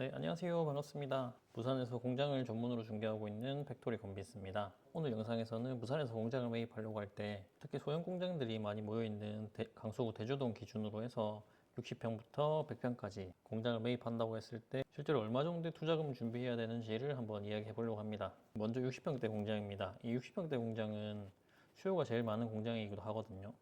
네, 안녕하세요. 반갑습니다. 부산에서 공장을 전문으로 중개하고 있는 팩토리 건비스입니다. 오늘 영상에서는 부산에서 공장을 매입하려고 할 때 특히 소형 공장들이 많이 모여있는 대- 강서구 대조동 기준으로 해서 60평부터 100평까지 공장을 매입한다고 했을 때 실제로 얼마 정도의 투자금을 준비해야 되는지를 한번 이야기해 보려고 합니다. 먼저 60평대 공장입니다. 이 60평대 공장은 수요가 제일 많은 공장이기도 하거든요.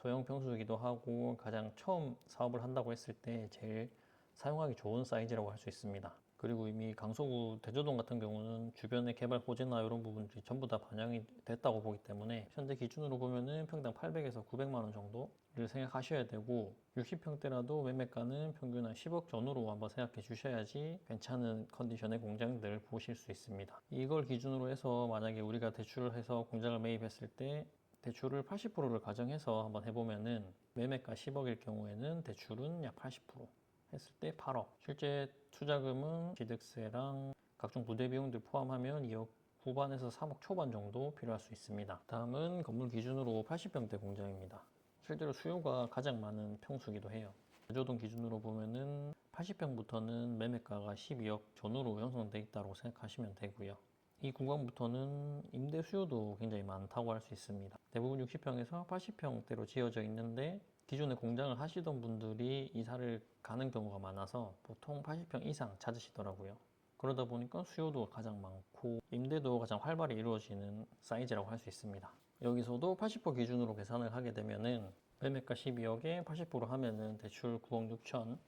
소형 평수이기도 하고 가장 처음 사업을 한다고 했을 때 제일 사용하기 좋은 사이즈라고 할 수 있습니다. 그리고 이미 강서구 대조동 같은 경우는 주변의 개발 호재나 이런 부분들이 전부 다 반영이 됐다고 보기 때문에 현재 기준으로 보면은 평당 800에서 900만 원 정도를 생각하셔야 되고 60평대라도 매매가는 평균 한 10억 전후로 한번 생각해 주셔야지 괜찮은 컨디션의 공장들을 보실 수 있습니다. 이걸 기준으로 해서 만약에 우리가 대출을 해서 공장을 매입했을 때 대출을 80%를 가정해서 한번 해보면은 매매가 10억일 경우에는 대출은 약 80% 했을 때 8억. 실제 투자금은 취득세랑 각종 부대 비용들 포함하면 2억 후반에서 3억 초반 정도 필요할 수 있습니다. 다음은 건물 기준으로 80평대 공장입니다. 실제로 수요가 가장 많은 평수기도 해요. 제조동 기준으로 보면은 80평부터는 매매가가 12억 전후로 형성돼 있다고 생각하시면 되고요. 이 구간부터는 임대 수요도 굉장히 많다고 할 수 있습니다. 대부분 60평에서 80평대로 지어져 있는데 기존에 공장을 하시던 분들이 이사를 가는 경우가 많아서 보통 80평 이상 찾으시더라고요. 그러다 보니까 수요도 가장 많고 임대도 가장 활발히 이루어지는 사이즈라고 할 수 있습니다. 여기서도 80% 기준으로 계산을 하게 되면은 매매가 12억에 80% 하면은 대출 9억 6천,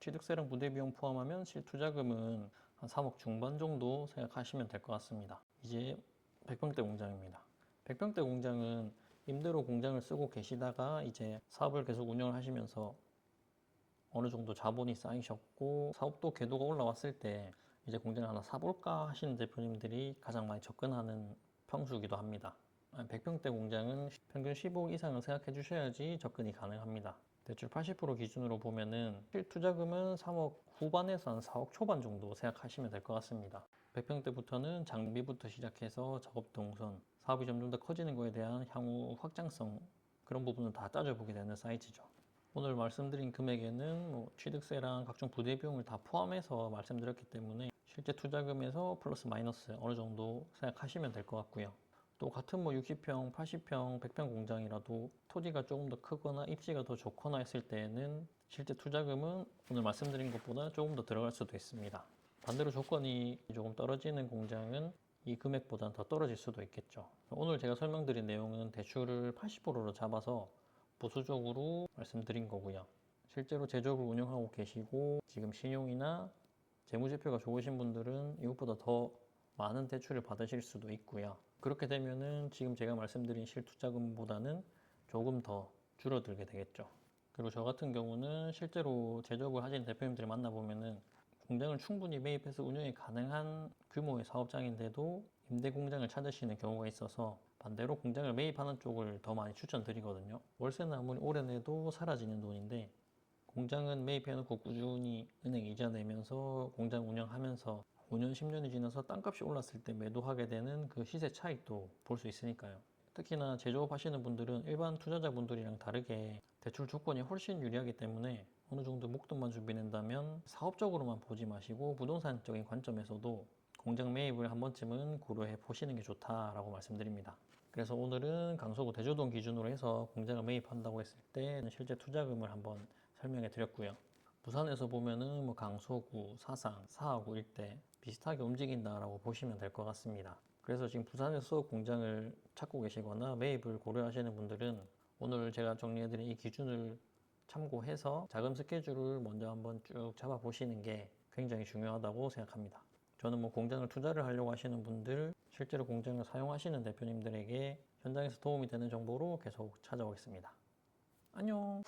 취득세랑 부대 비용 포함하면 실투자금은 한 3억 중반 정도 생각하시면 될 것 같습니다. 이제 100평대 공장입니다. 100평대 공장은 임대로 공장을 쓰고 계시다가 이제 사업을 계속 운영을 하시면서 어느 정도 자본이 쌓이셨고 사업도 궤도가 올라왔을 때 이제 공장을 하나 사볼까 하시는 대표님들이 가장 많이 접근하는 평수기도 합니다. 100평대 공장은 평균 15억 이상을 생각해 주셔야지 접근이 가능합니다. 대출 80% 기준으로 보면은 실투자금은 3억 후반에서 한 4억 초반 정도 생각하시면 될 것 같습니다. 100평대부터는 장비부터 시작해서 작업 동선, 사업이 점점 더 커지는 거에 대한 향후 확장성 그런 부분을 다 따져보게 되는 사이즈죠. 오늘 말씀드린 금액에는 뭐 취득세랑 각종 부대 비용을 다 포함해서 말씀드렸기 때문에 실제 투자금에서 플러스 마이너스 어느 정도 생각하시면 될 것 같고요. 또 같은 뭐 60평, 80평, 100평 공장이라도 토지가 조금 더 크거나 입지가 더 좋거나 했을 때에는 실제 투자금은 오늘 말씀드린 것보다 조금 더 들어갈 수도 있습니다. 반대로 조건이 조금 떨어지는 공장은 이 금액보다는 더 떨어질 수도 있겠죠. 오늘 제가 설명드린 내용은 대출을 80%로 잡아서 보수적으로 말씀드린 거고요. 실제로 제조업을 운영하고 계시고 지금 신용이나 재무제표가 좋으신 분들은 이것보다 더 많은 대출을 받으실 수도 있고요. 그렇게 되면은 지금 제가 말씀드린 실투자금보다는 조금 더 줄어들게 되겠죠. 그리고 저 같은 경우는 실제로 제조업을 하시는 대표님들을 만나보면은 공장을 충분히 매입해서 운영이 가능한 규모의 사업장인데도 임대 공장을 찾으시는 경우가 있어서 반대로 공장을 매입하는 쪽을 더 많이 추천드리거든요. 월세는 아무리 오래 내도 사라지는 돈인데 공장은 매입해놓고 꾸준히 은행 이자 내면서 공장 운영하면서 5년, 10년이 지나서 땅값이 올랐을 때 매도하게 되는 그 시세 차익도 볼 수 있으니까요. 특히나 제조업 하시는 분들은 일반 투자자분들이랑 다르게 대출 조건이 훨씬 유리하기 때문에 어느 정도 목돈만 준비된다면 사업적으로만 보지 마시고 부동산적인 관점에서도 공장 매입을 한 번쯤은 고려해 보시는 게 좋다라고 말씀드립니다. 그래서 오늘은 강서구 대조동 기준으로 해서 공장을 매입한다고 했을 때 실제 투자금을 한번 설명해 드렸고요. 부산에서 보면은 뭐 강서구, 사상, 사하구 일대 비슷하게 움직인다라고 보시면 될 것 같습니다. 그래서 지금 부산에서 공장을 찾고 계시거나 매입을 고려하시는 분들은 오늘 제가 정리해드린 이 기준을 참고해서 자금 스케줄을 먼저 한번 쭉 잡아 보시는 게 굉장히 중요하다고 생각합니다. 저는 뭐 공장을 투자를 하려고 하시는 분들, 실제로 공장을 사용하시는 대표님들에게 현장에서 도움이 되는 정보로 계속 찾아오겠습니다. 안녕!